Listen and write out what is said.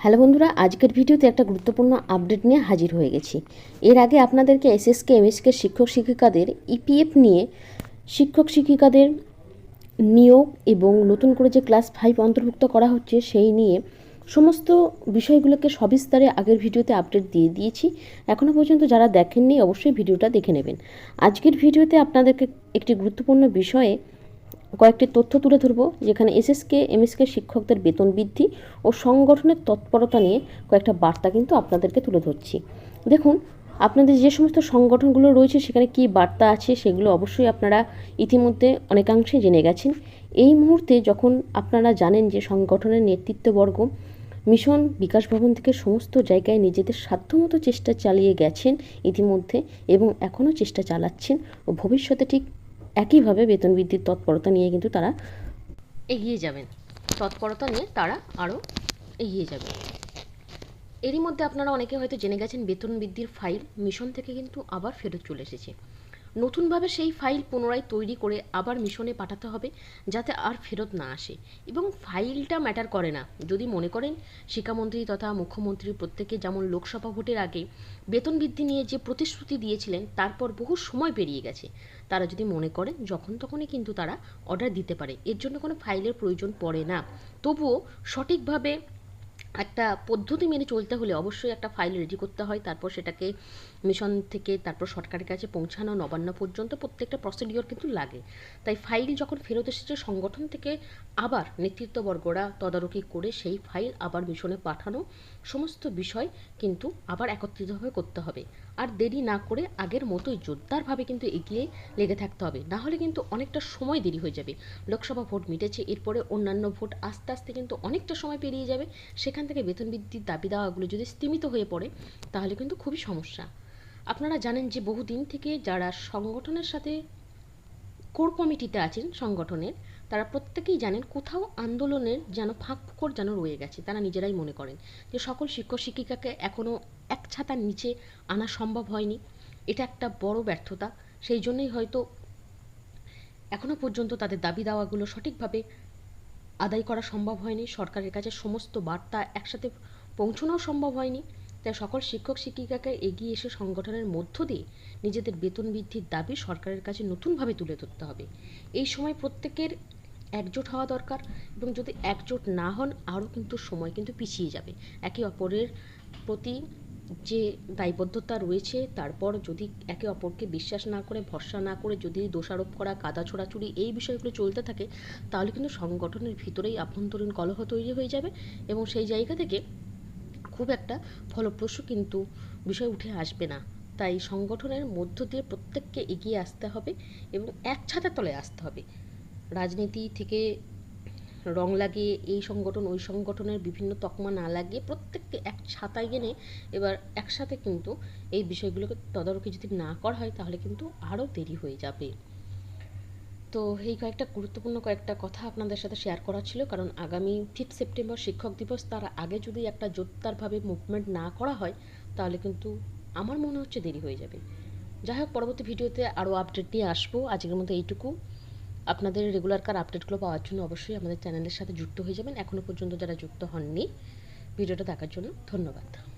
Hello বন্ধুরা, আজকের ভিডিওতে একটা গুরুত্বপূর্ণ আপডেট নিয়ে হাজির হয়ে গেছি। এর আগে আপনাদেরকে এসএসকে, এমএসকে শিক্ষক শিক্ষিকাদের ইপিএফ নিয়ে শিক্ষক শিক্ষিকাদের নিয়োগ এবং নতুন করে যে ক্লাস ফাইভ অন্তর্ভুক্ত করা হচ্ছে সেই নিয়ে সমস্ত বিষয়গুলোকে সবিস্তারে আগের ভিডিওতে আপডেট দিয়ে দিয়েছি। এখনও পর্যন্ত যারা দেখেননি, অবশ্যই ভিডিওটা দেখে নেবেন। আজকের ভিডিওতে আপনাদেরকে একটি গুরুত্বপূর্ণ বিষয়ে কয়েকটি তথ্য তুলে ধরব, যেখানে এসএসকে এমএসকে শিক্ষকদের বেতন বৃদ্ধি ও সংগঠনের তৎপরতা নিয়ে কয়েকটা বার্তা কিন্তু আপনাদেরকে তুলে ধরছি। দেখুন, আপনাদের যে সমস্ত সংগঠনগুলো রয়েছে, সেখানে কি বার্তা আছে সেগুলো অবশ্যই আপনারা ইতিমধ্যে অনেকাংশে জেনে গেছেন। এই মুহূর্তে যখন আপনারা জানেন যে সংগঠনের নেতৃত্ববর্গ মিশন বিকাশ ভবন থেকে সমস্ত জায়গায় নিজেদের সাধ্যমতো চেষ্টা চালিয়ে গেছেন ইতিমধ্যে এবং এখনও চেষ্টা চালাচ্ছেন ও ভবিষ্যতে ঠিক একইভাবে বেতন বৃদ্ধির তৎপরতা নিয়ে কিন্তু তারা এগিয়ে যাবেন। তৎপরতা নিয়ে তারা আরও এগিয়ে যাবে এরই মধ্যে আপনারা অনেকে হয়তো জেনে গেছেন, বেতন বৃদ্ধির ফাইল মিশন থেকে কিন্তু আবার ফেরত চলে এসেছে। নতুনভাবে সেই ফাইল পুনরায় তৈরি করে আবার মিশনে পাঠাতে হবে যাতে আর ফেরত না আসে। এবং ফাইলটা ম্যাটার করে না। যদি মনে করেন, শিক্ষামন্ত্রী তথা মুখ্যমন্ত্রী প্রত্যেকে যেমন লোকসভা ভোটের আগে বেতন বৃদ্ধি নিয়ে যে প্রতিশ্রুতি দিয়েছিলেন, তারপর বহু সময় পেরিয়ে গেছে। তারা যদি মনে করেন, যখন তখনই কিন্তু তারা অর্ডার দিতে পারে। এর জন্য কোনো ফাইলের প্রয়োজন পড়ে না। তবুও সঠিকভাবে একটা পদ্ধতি মেনে চলতে হলে অবশ্যই একটা ফাইল রেডি করতে হয়, তারপর সেটাকে মিশন থেকে তারপর সরকারের কাছে পৌঁছানো নবান্ন পর্যন্ত প্রত্যেকটা প্রসিডিওর কিন্তু লাগে। তাই ফাইল যখন ফেরত এসেছে, সংগঠন থেকে আবার নেতৃত্ববর্গরা তদারকি করে সেই ফাইল আবার মিশনে পাঠানো সমস্ত বিষয় কিন্তু আবার একত্রিতভাবে করতে হবে। আর দেরি না করে আগের মতোই জোরদারভাবে কিন্তু এগিয়ে লেগে থাকতে হবে। না হলে কিন্তু অনেকটা সময় দেরি হয়ে যাবে। লোকসভা ভোট মিটেছে, এরপরে অন্যান্য ভোট আস্তে আস্তে কিন্তু অনেকটা সময় পেরিয়ে যাবে। সেখান থেকে বেতন বৃদ্ধির দাবি দাওয়াগুলো যদি স্তীমিত হয়ে পড়ে, তাহলে কিন্তু খুবই সমস্যা। আপনারা জানেন যে বহুদিন থেকে যারা সংগঠনের সাথে কোর কমিটিতে আছেন সংগঠনের, তারা প্রত্যেকেই জানেন কোথাও আন্দোলনের যেন ফাঁক ফোকর যেন রয়ে গেছে, তারা নিজেরাই মনে করেন যে সকল শিক্ষক শিক্ষিকাকে এখনও এক ছাতার নিচে আনা সম্ভব হয়নি। এটা একটা বড় ব্যর্থতা। সেই জন্যই হয়তো এখনও পর্যন্ত তাদের দাবি দাওয়াগুলো সঠিকভাবে আদায় করা সম্ভব হয়নি। সরকারের কাছে সমস্ত বার্তা একসাথে পৌঁছানোও সম্ভব হয়নি। তাই সকল শিক্ষক শিক্ষিকাকে এগিয়ে এসে সংগঠনের মধ্য দিয়ে নিজেদের বেতন বৃদ্ধির দাবি সরকারের কাছে নতুনভাবে তুলে ধরতে হবে। এই সময় প্রত্যেকের একজোট হওয়া দরকার এবং যদি একজোট না হন, আরও কিন্তু সময় কিন্তু পিছিয়ে যাবে। একে অপরের প্রতি যে দায়বদ্ধতা রয়েছে, তারপর যদি একে অপরকে বিশ্বাস না করে, ভরসা না করে যদি দোষারোপ করা, কাদা ছোড়াছুড়ি এই বিষয়গুলো চলতে থাকে, তাহলে কিন্তু সংগঠনের ভিতরেই আভ্যন্তরীণ কলহ তৈরি হয়ে যাবে এবং সেই জায়গা থেকে খুব একটা ফলপ্রসূ কিন্তু বিষয় উঠে আসবে না। তাই সংগঠনের মধ্য দিয়ে প্রত্যেককে এগিয়ে আসতে হবে এবং এক ছাতার তলে আসতে হবে। রাজনীতি থেকে রং লাগিয়ে এই সংগঠন, ওই সংগঠনের বিভিন্ন তকমা না লাগিয়ে প্রত্যেককে এক ছাতায় এনে এবার একসাথে কিন্তু এই বিষয়গুলোকে তদারকি যদি না করা হয় তাহলে কিন্তু আরও দেরি হয়ে যাবে। তো এই কয়েকটা গুরুত্বপূর্ণ কয়েকটা কথা আপনাদের সাথে শেয়ার করা ছিল, কারণ আগামী ফিফথ সেপ্টেম্বর শিক্ষক দিবস, তার আগে যদি একটা জোরদারভাবে মুভমেন্ট না করা হয়, তাহলে কিন্তু আমার মনে হচ্ছে দেরি হয়ে যাবে। যাই হোক, পরবর্তী ভিডিওতে আরও আপডেট নিয়ে আসব। আজকের মতো এইটুকু। আপনাদের রেগুলারকার আপডেটগুলো পাওয়ার জন্য অবশ্যই আমাদের চ্যানেলের সাথে যুক্ত হয়ে যাবেন। এখনও পর্যন্ত যারা যুক্ত হননি, ভিডিওটা দেখার জন্য ধন্যবাদ।